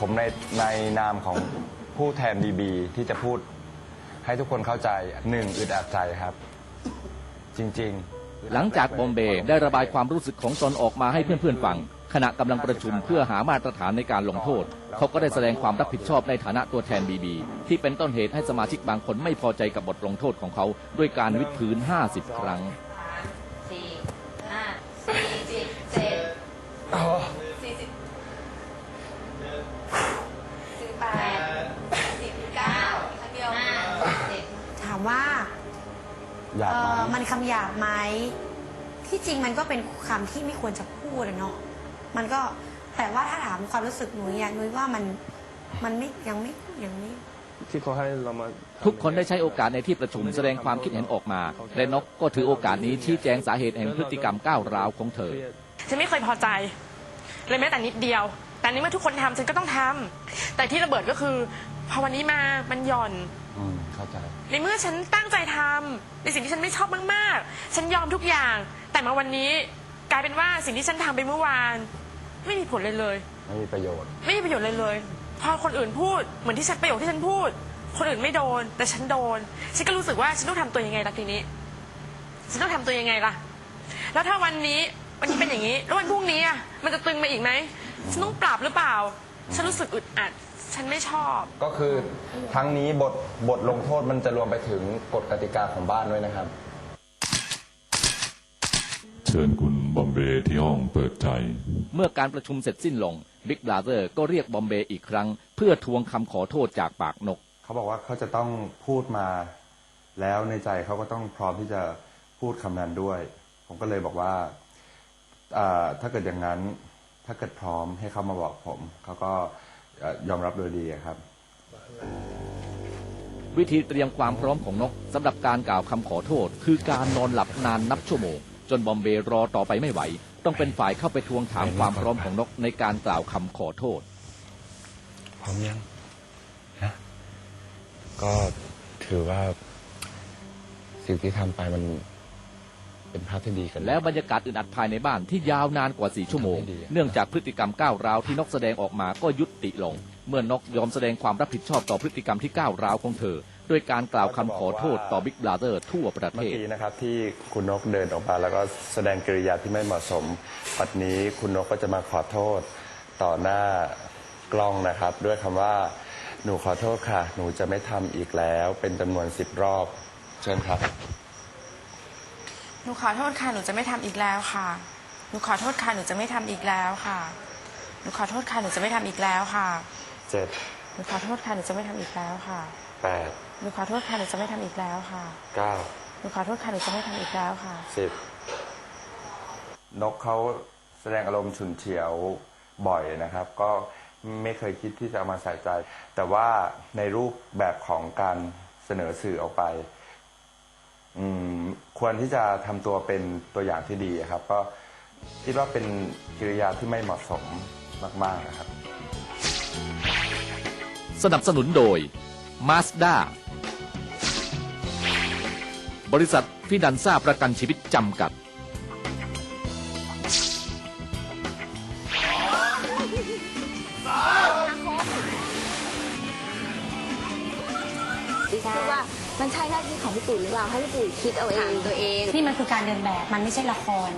ผมในในนามของผู้แทนบีบีที่จะพูดให้ทุกคนเข้าใจหนึ่งอึดอัดใจครับ จริงๆ หลังจากบอมเบย์ได้ระบายความรู้สึกของตนออกมาให้เพื่อนๆฟัง ขณะกำลังประชุมเพื่อหามาตรฐานในการลงโทษ เขาก็ได้แสดงความรับผิดชอบในฐานะตัวแทนบีบีที่เป็นต้นเหตุให้สมาชิกบางคนไม่พอใจกับบทลงโทษของเขา ด้วยการวิดพื้น 50 ครั้งสี่ห้าสี่ อยากเอ่ไหม อมันคำหยาบไหมที่จริงมันก็เป็นคำที่ไม่ควรจะพูดอะเนาะมันก็แต่ว่าถ้าถามความรู้สึกหนูเนี่ยนุ้ยว่ามันมันไม่ยังไม่ยังไม่ ที่เขาให้เรามาทุกคนได้ใช้โอกาสในที่ประชุมแสดงความคิดเห็นออกมา และนกก็ถือโอกาสนี้ชี้แจงสาเหตุแห่งพฤติกรรมก้าวร้าวของเธอ ฉันไม่เคยพอใจ เลยแม้แต่นิดเดียว แต่ในเมื่อทุกคนทำฉันก็ต้องทำแต่ที่ระเบิดก็คือ พอวันนี้มามันหย่อน อืมเข้าใจ ในเมื่อฉันตั้งใจทำในสิ่งที่ฉันไม่ชอบมากๆ ฉันยอมทุกอย่าง แต่มาวันนี้กลายเป็นว่าสิ่งที่ฉันทำไปเมื่อวาน ไม่มีผลเลยเลย ไม่มีประโยชน์ ไม่มีประโยชน์เลยเลย พอคนอื่นพูดเหมือนที่ฉันประโยคที่ฉันพูด คนอื่นไม่โดน แต่ฉันโดน ฉันก็รู้สึกว่าฉันต้องทำตัวยังไงล่ะทีนี้ ฉันต้องทำตัวยังไงล่ะ แล้วถ้าวันนี้วันนี้เป็นอย่างนี้ แล้ววันพรุ่งนี้อะมันจะตึงมาอีกไหมฉันต้องปรับหรือเปล่า ฉันรู้สึกอึดอัด ฉันไม่ชอบ ก็คือทั้งนี้บทบทลงโทษมันจะรวมไปถึงกฎกติกาของบ้านด้วยนะครับ เชิญคุณบอมเบย์ที่ห้องเปิดใจ เมื่อการประชุมเสร็จสิ้นลงบิ๊กบราเ h อร์ก็เรียกบอมเบย์อีกครั้ง เพื่อทวงคำขอโทษจากปากนก เขาบอกว่าเขาจะต้องพูดมาแล้วในใจเขาก็ต้องพร้อมที่จะพูดคำนั้นด้วย ผมก็เลยบอกว่าอ่าถ้าเกิดอย่างนั้นถ้าเกิดพร้อมให้เขามาบอกผม เขาก็เอ่อ ยอมรับโดยดีครับ วิธีเตรียมความพร้อมของนกสำหรับการกล่าวคำขอโทษ คือการนอนหลับนานนับชั่วโมง จนบอมเบย์รอต่อไปไม่ไหว ต้องเป็นฝ่ายเข้าไปทวงถามความพร้อมของนกในการกล่าวคำขอโทษ พร้อมยังฮะก็ถือว่าสิ่งที่ทำไปมัน เป็นภาพที่ดีกัน แล้วบรรยากาศอึดอัดภายในบ้านที่ยาวนานกว่าสี่ชั่วโมงทำให้ดีเนื่องจากพฤติกรรมก้าวร้าวที่นกแสดงออกมาก็ยุติลง เมื่อนกยอมแสดงความรับผิดชอบต่อพฤติกรรมที่ก้าวร้าวของเธอด้วยการกล่าวคำขอโทษต่อบิ๊กบราเ h อร์ทั่วประเทเมื่อศกี้นะครับที่คุณนกเดินออกมาแล้วก็แสดงกิริยาที่ไม่เหมาะสมปัดนี้คุณนกก็จะมาขอโทษต่อหน้ากล้องนะครับ ด้วยคำว่าหนูขอโทษค่ะ หนูจะไม่ทำอีกแล้ว เป็นจำนวนสิบรอบ เชิญครับ หนูขอโทษค่ะ หนูจะไม่ทำอีกแล้วค่ะ หนูขอโทษค่ะ หนูจะไม่ทำอีกแล้วค่ะ หนูขอโทษค่ะ หนูจะไม่ทำอีกแล้วค่ะ เจ็ดหนูขอโทษค่ะ หนูจะไม่ทำอีกแล้วค่ะแปดหนูขอโทษค่ะ หนูจะไม่ทำอีกแล้วค่ะเก้าหนูขอโทษค่ะ หนูจะไม่ทำอีกแล้วค่ะสิบนกเขาแสดงอารมณ์ฉุนเฉียวบ่อยนะครับ ก็ไม่เคยคิดที่จะเอามาใส่ใจ แต่ว่าในรูปแบบของการเสนอสื่อออกไป อืมควรที่จะทำตัวเป็นตัวอย่างที่ดีครับ ก็คิดว่าเป็นกิริยาที่ไม่เหมาะสมมากๆนะครับ สนับสนุนโดย Mazda บริษัทฟิดันซ่าประกันชีวิตจำกัดดิฉันว่า มันใช่หน้าที่ของพี่ปุ๋ยหรือเปล่าให้พี่ปุ๋ยคิดเอาเองตัวเองนี่มันคือการเดินแบบมันไม่ใช่ละคร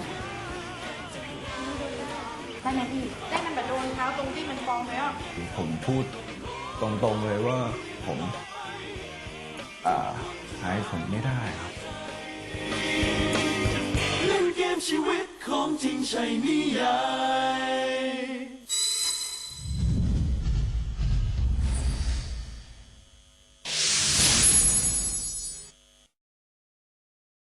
ได้ไหมพี่ ได้มันแบบโดนเท้าตรงที่มันฟองเลยอะ ผมพูดตรงๆเลยว่าผมอ่าหายผมไม่ได้ครับ เล่นเกมชีวิตของจริงใช่นิยาย